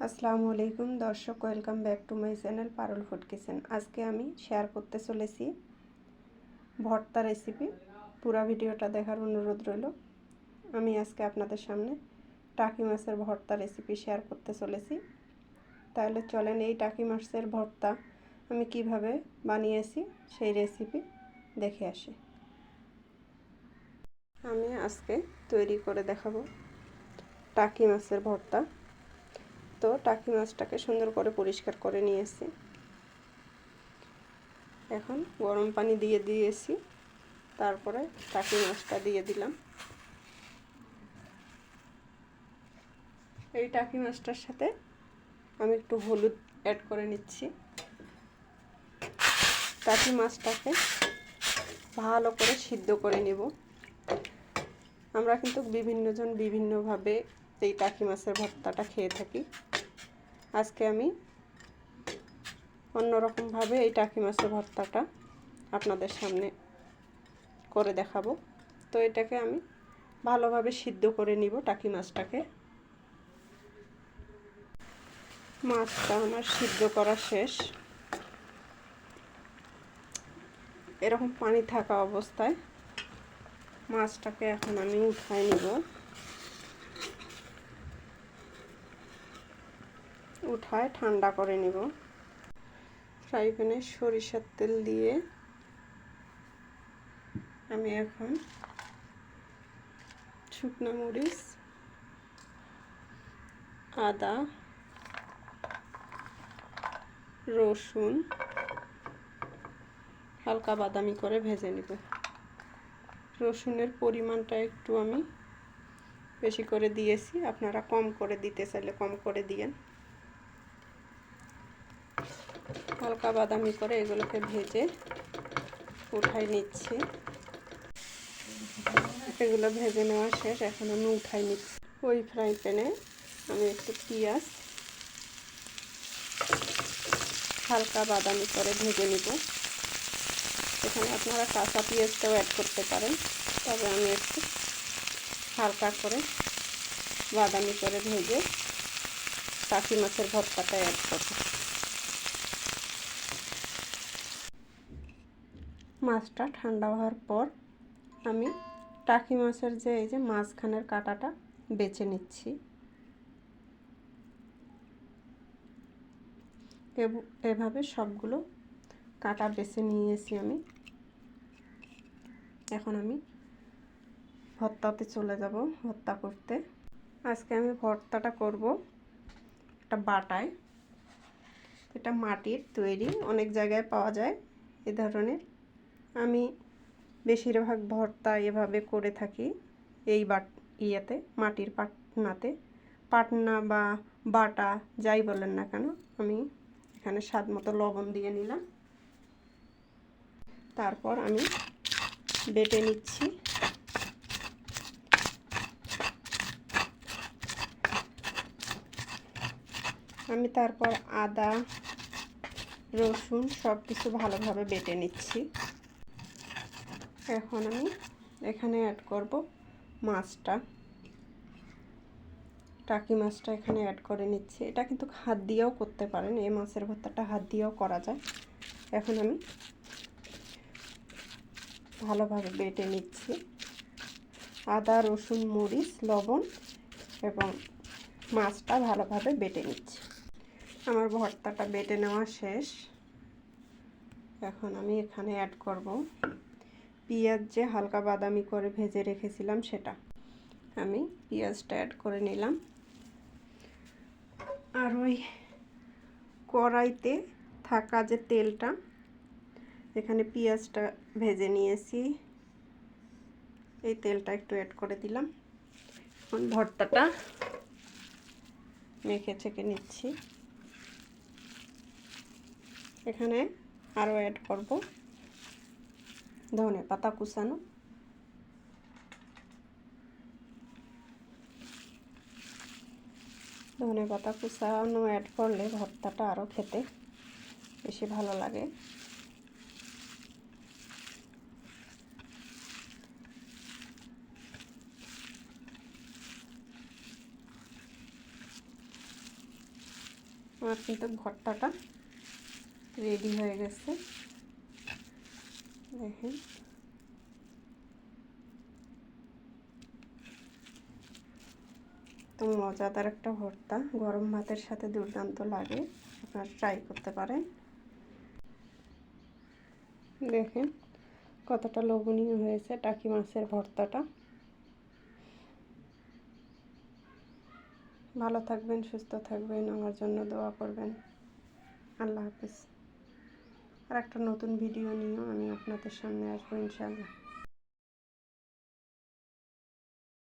আসসালামু আলাইকুম দর্শক, welcome back to my channel Parul food kitchen. আজকে আমি শেয়ার করতে চলেছি ভর্তা রেসিপি পুরো ভিডিওটা দেখার অনুরোধ রইল। আমি আজকে আপনাদের সামনে টাকি মাছের ভর্তা রেসিপি শেয়ার করতে চলেছি। তাহলে চলেন এই টাকি মাছের ভর্তা আমি কীভাবে বানিয়েছি সেই রেসিপি দেখে আসি। আমি আজকে তৈরি করে দেখাবো টাকি মাছের ভর্তা। তো টাকি মাছটাকে সুন্দর করে পরিষ্কার করে নিয়েছি। এখন গরম পানি দিয়ে দিয়েছি, তারপরে টাকি মাছটা দিয়ে দিলাম। এই টাকি মাছটার সাথে আমি একটু হলুদ অ্যাড করে নিচ্ছি। টাকি মাছটাকে ভালো করে সিদ্ধ করে নেব। আমরা কিন্তু বিভিন্নজন বিভিন্নভাবে এই টাকি মাছের ভর্তাটা খেয়ে থাকি। আজকে আমি অন্যরকমভাবে এই টাকি মাছের ভর্তাটা আপনাদের সামনে করে দেখাবো। তো এটাকে আমি ভালোভাবে সিদ্ধ করে নিব টাকি মাছটাকে। মাছটা আমার সিদ্ধ করা শেষ। এরকম পানি থাকা অবস্থায় মাছটাকে এখন আমি উঠায় নিব। উঠায় ঠান্ডা করে নিব। ফ্রাই প্যানে সরিষার তেল দিয়ে আমি এখন শুকনো মরিচ, আদা, রসুন, হালকা বাদামি করে ভেজে নেব। রসুনের পরিমাণটা একটু আমি বেশি করে দিয়েছি। আপনারা কম করে দিতে চাইলে কম করে দিয়েন। হালকা বাদামি করে এগুলোকে ভেজে উঠাই নিচ্ছি। এগুলো ভেজে নেওয়া শেষ, এখন আমি উঠাই নিচ্ছি। ওই ফ্রাই প্যানে আমি একটু পেঁয়াজ হালকা বাদামি করে ভেজে নিব। এখানে আপনারা কাঁচা পেঁয়াজটাও অ্যাড করতে পারেন, তবে আমি একটু হালকা করে বাদামি করে ভেজে কাকি মাছের ভর্তাটা অ্যাড করব। মাছটা ঠান্ডা হওয়ার পর আমি টাকি মাছের যে এই যে মাঝখানের কাটাটা বেছে নিচ্ছি। এভাবে সবগুলো কাটা বেছে নিয়েছি আমি। এখন আমি ভর্তাতে চলে যাব ভর্তা করতে। আজকে আমি ভর্তাটা করব একটা বাটায়। এটা মাটির তৈরি, অনেক জায়গায় পাওয়া যায় এ ধরনের। আমি বেশিরভাগ ভর্তা এভাবে করে থাকি এই বাট, ইয়েতে, মাটির পাটনাতে। পাটনা বা বাটা যাই বলেন না কেন, আমি এখানে স্বাদ মতো লবণ দিয়ে নিলাম। তারপর আমি বেটে নিচ্ছি। আমি তারপর আদা, রসুন সব কিছু ভালোভাবে বেটে নিচ্ছি। এখন আমি এখানে অ্যাড করব মাছটা। টাকি মাছটা এখানে অ্যাড করে নিচ্ছি। এটা কিন্তু হাত দিয়েও করতে পারেন, এই মাছের ভর্তাটা হাত দিয়েও করা যায়। এখন আমি ভালোভাবে বেটে নিচ্ছি। আদা, রসুন, মরিচ, লবণ এবং মাছটা ভালোভাবে বেটে নিচ্ছি। আমার ভর্তাটা বেটে নেওয়া শেষ। এখন আমি এখানে অ্যাড করব পেঁয়াজ যে হালকা বাদামি করে ভেজে রেখেছিলাম সেটা আমি পেঁয়াজটা অ্যাড করে নিলাম। আর ওই কড়াইতে থাকা যে তেলটা, এখানে পেঁয়াজটা ভেজে নিয়েছি। এই তেলটা একটু অ্যাড করে দিলাম। এখন ভর্তাটা মেখে ছেঁকে নিচ্ছি। এখানে আরও অ্যাড করব। ধনে পাতা কুচানো। ধনে পাতা কুচানো অ্যাড করলে ভর্তাটা আরও খেতে বেশি ভালো লাগে। আমার কিন্তু ভর্তাটা রেডি হয়ে গেছে। দেখেন তো মজাদার একটা ভর্তা, গরম ভাতের সাথে দুর্দান্ত লাগে, আপনারা ট্রাই করতে পারেন। দেখেন, কতটা লোভনীয় হয়েছে টাকি মাছের ভর্তাটা। ভালো থাকবেন, সুস্থ থাকবেন, আমার জন্য দোয়া করবেন। আল্লাহ হাফিজ। আর একটা নতুন ভিডিও নিয়েও আমি আপনাদের সামনে আসব ইনশাআল্লাহ।